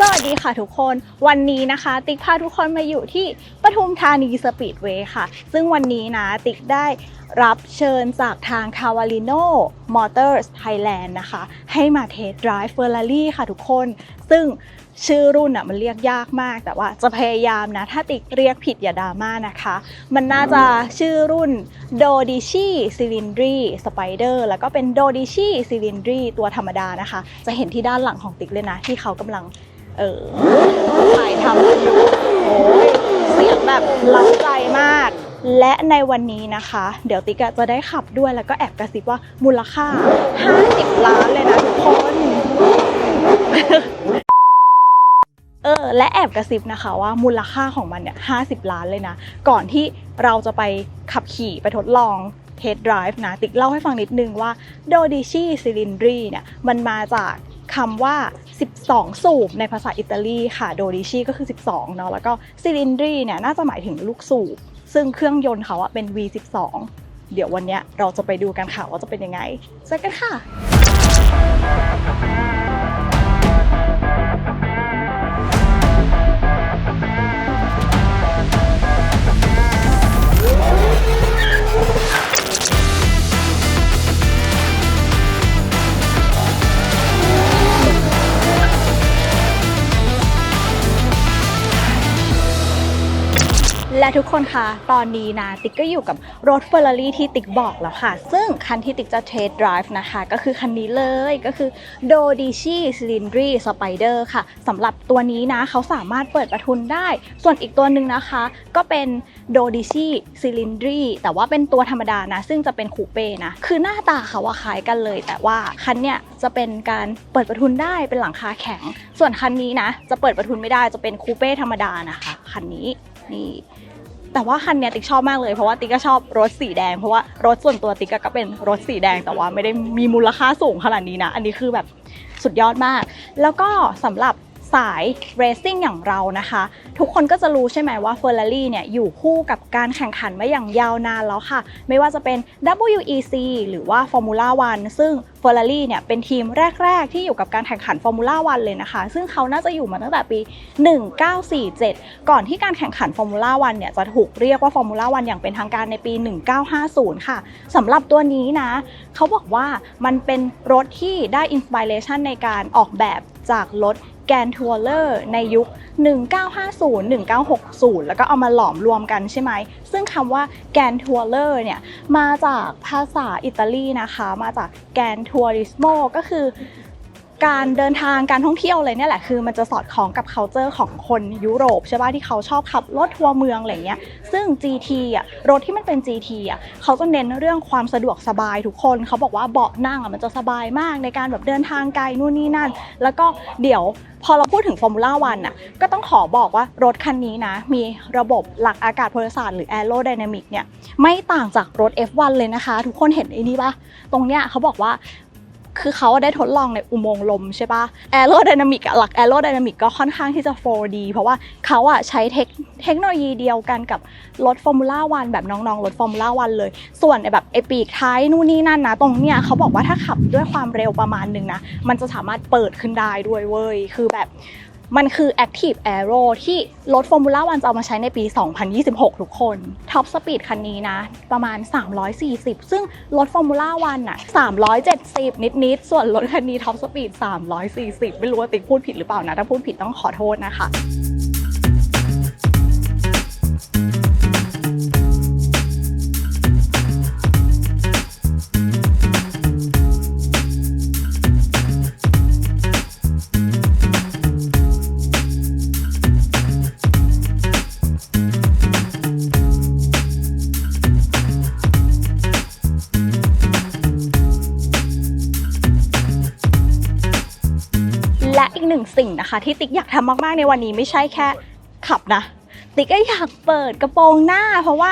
สวัสดีค่ะทุกคนวันนี้นะคะ ติ๊กพาทุกคนมาอยู่ที่ปทุมธานีสปีดเวย์ค่ะ ซึ่งวันนี้นะติ๊กได้รับเชิญจากทาง c a v a l i n o Motors Thailand นะคะ ให้มาเทส drive Ferrari ค่ะทุกคน ซึ่งชื่อรุ่นอะมันเรียกยากมาก แต่ว่าจะพยายามนะ ถ้าติ๊กเรียกผิดอย่าดราม่านะคะ มันน่าจะชื่อรุ่น Dodici Cylindri Spider แล้วก็เป็น Dodici Cylindri ตัวธรรมดานะคะ จะเห็นที่ด้านหลังของติ๊กเลยนะ ที่เขากำลัง เออถ่ายทำอยู่โอ้ยเสียงแบบล้าใจมาก และในวันนี้นะคะ เดี๋ยวติ๊กอะจะได้ขับด้วยแล้วก็แอบกระซิบว่ามูลค่า 50 ล้านเลยนะทุกคน เออ และแอบกระซิบนะคะว่ามูลค่าของมันเนี่ย50ล้านเลยนะ ก่อนที่เราจะไปขับขี่ไปทดลองเทสไดรฟ์นะ ติ๊กเล่าให้ฟังนิดนึงว่า Dodici Cylindri เนี่ย มันมาจากคำว่า 12 สูบในภาษาอิตาลีค่ะ Dodici ก็คือ 12 เนาะ แล้วก็ Cylindri เนี่ยน่าจะหมายถึงลูกสูบ ซึ่งเครื่องยนต์เขาอะเป็น V12 เดี๋ยววันเนี้ยเราจะไปดูกันค่ะว่าจะเป็นยังไงเจอกันค่ะ และทุกคนคะตอนนี้นะติ๊กก็อยู่กับรถ Ferrari ที่ติ๊กบอกแล้วค่ะ ซึ่งคันที่ติ๊กจะเทส drive นะคะ ก็คือคันนี้เลยก็คือ Dodici Cylindri Spider ค่ะสำหรับตัวนี้นะเขาสามารถเปิดประทุนได้ ส่วนอีกตัวหนึ่งนะคะ ก็เป็น Dodici Cylindri แต่ว่าเป็นตัวธรรมดานะ ซึ่งจะเป็นคูเป้นะ คือหน้าตาเขาว่าคล้ายกันเลย แต่ว่าคันเนี้ยจะเป็นการเปิดประทุนได้เป็นหลังคาแข็ง ส่วนคันนี้นะ จะเปิดประทุนไม่ได้จะเป็นคูเป้ธรรมดานะคะคันนี้นี่ แต่ว่าคันเนี้ยติ๊กชอบมากเลยเพราะว่าติ๊กก็ชอบรถสีแดงเพราะว่ารถส่วนตัวติ๊กก็เป็นรถสีแดงแต่ว่าไม่ได้มีมูลค่าสูงขนาดนี้นะ อันนี้คือแบบสุดยอดมาก แล้วก็สำหรับ สายเรซซิ่งอย่างเรานะคะ ทุกคนก็จะรู้ใช่ไหมว่า Ferrari เนี่ยอยู่คู่กับการแข่งขันมาอย่างยาวนานแล้วค่ะ ไม่ว่าจะเป็น WEC หรือว่า Formula 1 ซึ่ง Ferrari เนี่ยเป็นทีมแรก ๆ ที่อยู่กับการแข่งขัน Formula 1 เลยนะคะ ซึ่งเขาน่าจะอยู่มาตั้งแต่ปี 1947 ก่อนที่การแข่งขัน Formula 1 เนี่ยจะถูกเรียกว่า Formula 1 อย่างเป็นทางการในปี 1950 ค่ะสำหรับตัวนี้นะ เขาบอกว่ามันเป็นรถที่ได้อินสปิเรชันในการออกแบบจากรถ แกนทัวร์เลอร์ในยุค 1950 1960 แล้วก็เอามาหลอมรวมกันใช่ไหม ซึ่งคำว่าแกนทัวร์เลอร์เนี่ย มาจากภาษาอิตาลีนะคะ มาจากแกนทัวริสโมก็คือ การเดินทางการท่องเที่ยวเลยเนี่ยแหละคือมันจะสอดคล้องกับ culture ของคนยุโรปใช่ป่ะที่เขาชอบขับรถทัวร์เมืองอะไรเงี้ยซึ่ง GT อะรถที่มันเป็น GT อะเขาจะเน้นเรื่องความสะดวกสบายทุกคนเขาบอกว่าเบาะนั่งอะมันจะสบายมากในการแบบเดินทางไกลนู่นนี่นั่น แล้วก็เดี๋ยวพอเราพูดถึง Formula 1อะก็ต้องขอบอกว่ารถคันนี้นะ มีระบบหลักอากาศพลศาสตร์หรือ Aerodynamic เนี่ยไม่ต่างจากรถ F1 เลยนะคะ ทุกคนเห็นไอ้นี่ปะตรงเนี้ยเขาบอกว่า คือเขาได้ทดลองในอุโมงค์ลมใช่ปะแอโรไดนามิกหลักแอโรไดนามิกก็ค่อนข้างที่จะ 4D เพราะว่าเขาอะใช้เทคเทคโนโลยีเดียวกันกับรถฟอร์มูล่าวันแบบน้องๆรถฟอร์มูล่าวันเลย ส่วนแบบไอปีกท้ายนู่นนี่นั่นนะ ตรงเนี้ยเขาบอกว่าถ้าขับด้วยความเร็วประมาณหนึ่งนะ มันจะสามารถเปิดขึ้นได้ด้วยเว้ย คือแบบ มันคือ Active Aero ที่รถ Formula 1จะเอามาใช้ในปี 2026 ทุกคนท็อปสปีดคันนี้นะ ประมาณ 340 ซึ่งรถ Formula 1น่ะ 370 นิด ๆ ส่วนรถคันนี้ท็อปสปีด 340 ไม่รู้ว่าติ๊กพูดผิดหรือเปล่านะ ถ้าพูดผิดต้องขอโทษนะคะ นึ่งสิ่งนะคะ ที่ติ๊กอยากทำมากๆในวันนี้ไม่ใช่แค่ขับนะ ติ๊กก็อยากเปิดกระโปรงหน้า เพราะว่า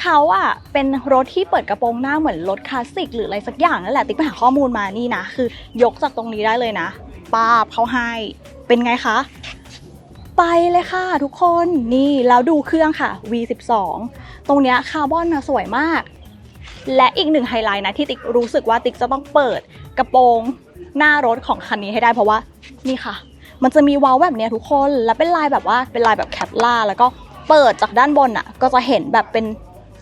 เขาอะเป็นรถที่เปิดกระโปรงหน้าเหมือนรถคลาสสิกหรืออะไรสักอย่างนั่นแหละติ๊กไปหาข้อมูลมานี่นะคือ ยกจากตรงนี้ได้เลยนะป้าบเขาให้เป็นไงคะ ไปเลยค่ะทุกคนนี่แล้วดูเครื่องค่ะ V12 ตรงเนี้ยคาร์บอนนะสวยมาก และอีกหนึ่งไฮไลท์นะที่ติ๊กรู้สึกว่าติ๊กจะต้องเปิดกระโปรง หน้ารถของคันนี้ให้ได้เพราะว่านี่ค่ะ มันจะมีว้าแบบเนี้ยทุกคนแล้วเป็นลายแบบว่าเป็นลายแบบแคปล่าแล้วก็เปิดจากด้านบนอะ ก็จะเห็นแบบเป็น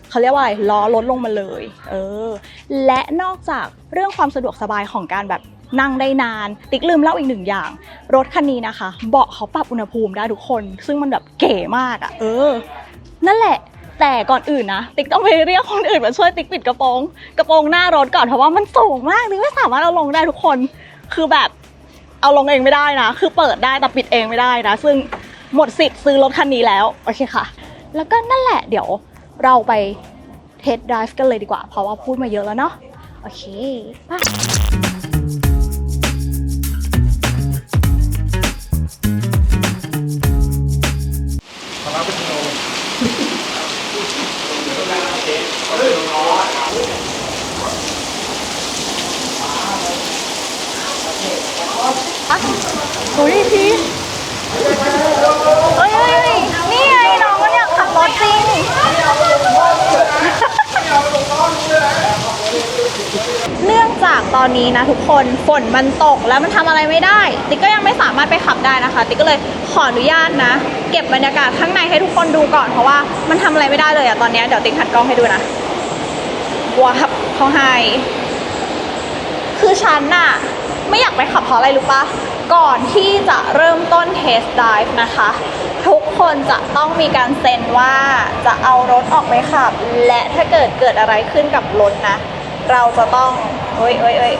เขาเรียกว่าอะไรล้อลดลงมาเลย เออ และนอกจากเรื่องความสะดวกสบายของการแบบนั่งได้นาน ติ๊กลืมเล่าอีกหนึ่งอย่าง รถคันนี้นะคะ เบาะเขาปรับอุณหภูมิได้ทุกคน ซึ่งมันแบบเก๋มากอะ่ะ เออ นั่นแหละ แต่ก่อนอื่นนะติ๊กต้องไปเรียกคนอื่นมาช่วยติ๊กปิดกระโปรงกระโปรงหน้ารถก่อนเพราะว่ามันสูงมากติ๊กไม่สามารถเอาลงได้ทุกคน คือแบบเอาลงเองไม่ได้นะ คือเปิดได้แต่ปิดเองไม่ได้นะ ซึ่งหมดสิทธิ์ซื้อรถคันนี้แล้วโอเคค่ะ แล้วก็นั่นแหละเดี๋ยวเราไปเทสไดฟ์กันเลยดีกว่า เพราะว่าพูดมาเยอะแล้วเนาะโอเคไป ดูดิพี่เฮ้ยเฮ้ยเฮ้ยนี่ไงน้องมันอยากขับรถจริง เนื่องจากตอนนี้นะทุกคนฝนมันตกแล้วมันทำอะไรไม่ได้ ติ๊กก็ยังไม่สามารถไปขับได้นะคะ ติ๊กก็เลยขออนุญาตนะ เก็บบรรยากาศข้างในให้ทุกคนดูก่อนเพราะว่ามันทำอะไรไม่ได้เลยอะตอนเนี้ยเดี๋ยวติ๊กหันกล้องให้ดูนะว้าบเขาให้คือฉันน่ะ ไม่อยากไปขับเพราะอะไรรู้ปะก่อนที่จะเริ่มต้นเทสต์ไดฟ์นะคะ ทุกคนจะต้องมีการเซ็นว่าจะเอารถออกไปขับ และถ้าเกิดเกิดอะไรขึ้นกับรถนะ เราจะต้องเอ้ยเอ้ยเอ้ย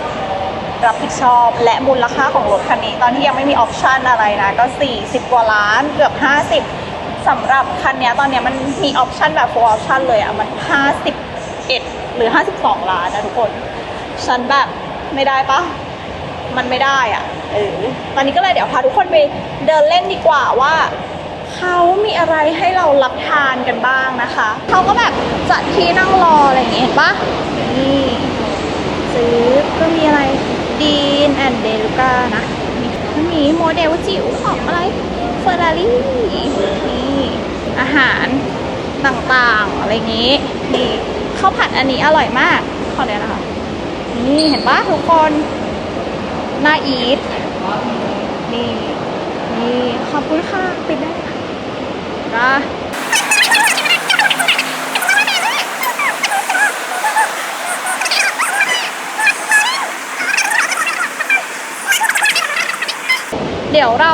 รับผิดชอบและมูลค่าของรถคันนี้ ตอนที่ยังไม่มีออปชันอะไรนะ ก็ 40 กว่าล้านเกือบ 50สำหรับคันนี้ตอนเนี้ยมันมีออปชันแบบ full option เลยอะมัน 51 หรือ 52 ล้านนะทุกคน ฉันแบบไม่ได้ปะ มันไม่ได้อะเออตอนนี้ก็เลยเดี๋ยวพาทุกคนไปเดินเล่นดีกว่าว่าเขามีอะไรให้เรารับทานกันบ้างนะคะ เขาก็แบบจัดที่นั่งรออะไรอย่างเงี้ยเห็นปะนี่ซื้อก็มีอะไรดีนแอนเดลูกานะมีก็มีโมเดลจิ๋วของอะไรเฟอร์รารี่นี่อาหารต่างๆ อะไรอย่างงี้นี่ข้าวผัดอันนี้อร่อยมากขอเนี้ยนะคะนี่เห็นปะทุกคน น่าอีทนี่นี่ขอบคุณค่ะปิดได้ค่ะนะเดี๋ยวเรา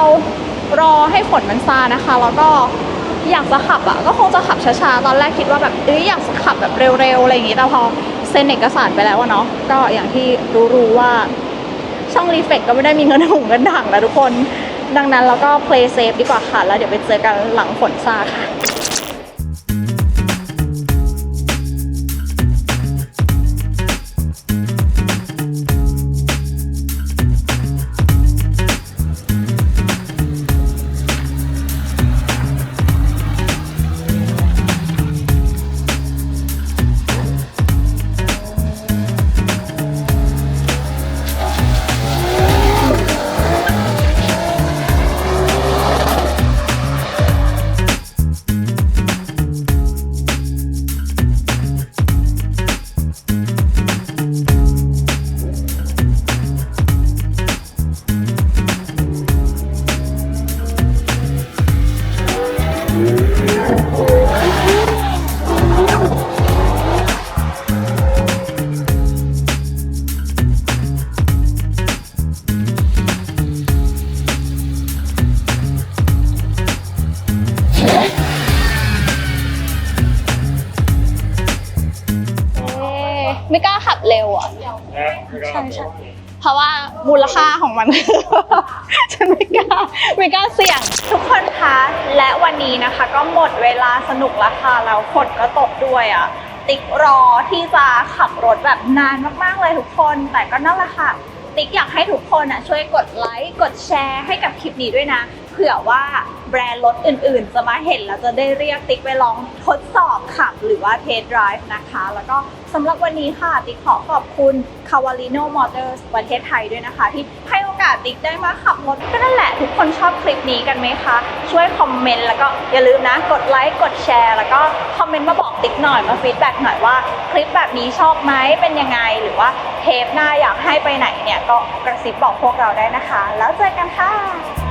รอให้ฝนมันซานะคะ แล้วก็อยากจะขับอะ ก็คงจะขับช้าๆ ตอนแรกคิดว่าแบบเอ้ยอยากจะขับแบบเร็วๆ อะไรอย่างงี้ แต่พอเซ็นเอกสารไปแล้วอะเนาะ ก็อย่างที่รู้ๆว่า ช่องรีเฟกก็ไม่ได้มีเงินหุงเงินถังนะทุกคน ดังนั้นเราก็เพลย์เซฟดีกว่าค่ะ แล้วเดี๋ยวไปเจอกันหลังฝนซาค่ะ ใช่ใช่เพราะว่ามูลค่าของมัน ฉันไม่กล้าไม่กล้าเสี่ยง ทุกคนคะและวันนี้นะคะ ก็หมดเวลาสนุกแล้วค่ะแล้วฝนก็ตกด้วยอะติ๊กรอที่จะขับรถแบบนานมากๆเลยทุกคน แต่ก็นั่นแหละค่ะ ติ๊กอยากให้ทุกคนอะช่วยกดไลค์กดแชร์ให้กับคลิปนี้ด้วยนะ เผื่อว่าแบรนด์รถอื่นๆ จะมาเห็นแล้วจะได้เรียกติ๊กไปลองทดสอบขับหรือว่าเทสไดรฟ์นะคะ แล้วก็สำหรับวันนี้ค่ะ ติ๊กขอขอบคุณ c a v a l i n o Motors ประเทศไทยด้วยนะคะ ที่ให้โอกาสติ๊กได้มาขับรถก็นั่นแหละทุกคนชอบคลิปนี้กันไหมคะ ช่วยคอมเมนต์แล้วก็อย่าลืมนะ กดไลค์กดแชร์ แล้วก็คอมเมนต์มาบอกติ๊กหน่อยมาฟีดแบ็กหน่อยว่าคลิปแบบนี้ชอบไหมเป็นยังไงหรือว่าเทปหน้าอยากให้ไปไหนเนี่ยก็กระซิบบอกพวกเราได้นะคะ แล้วเจอกันค่ะ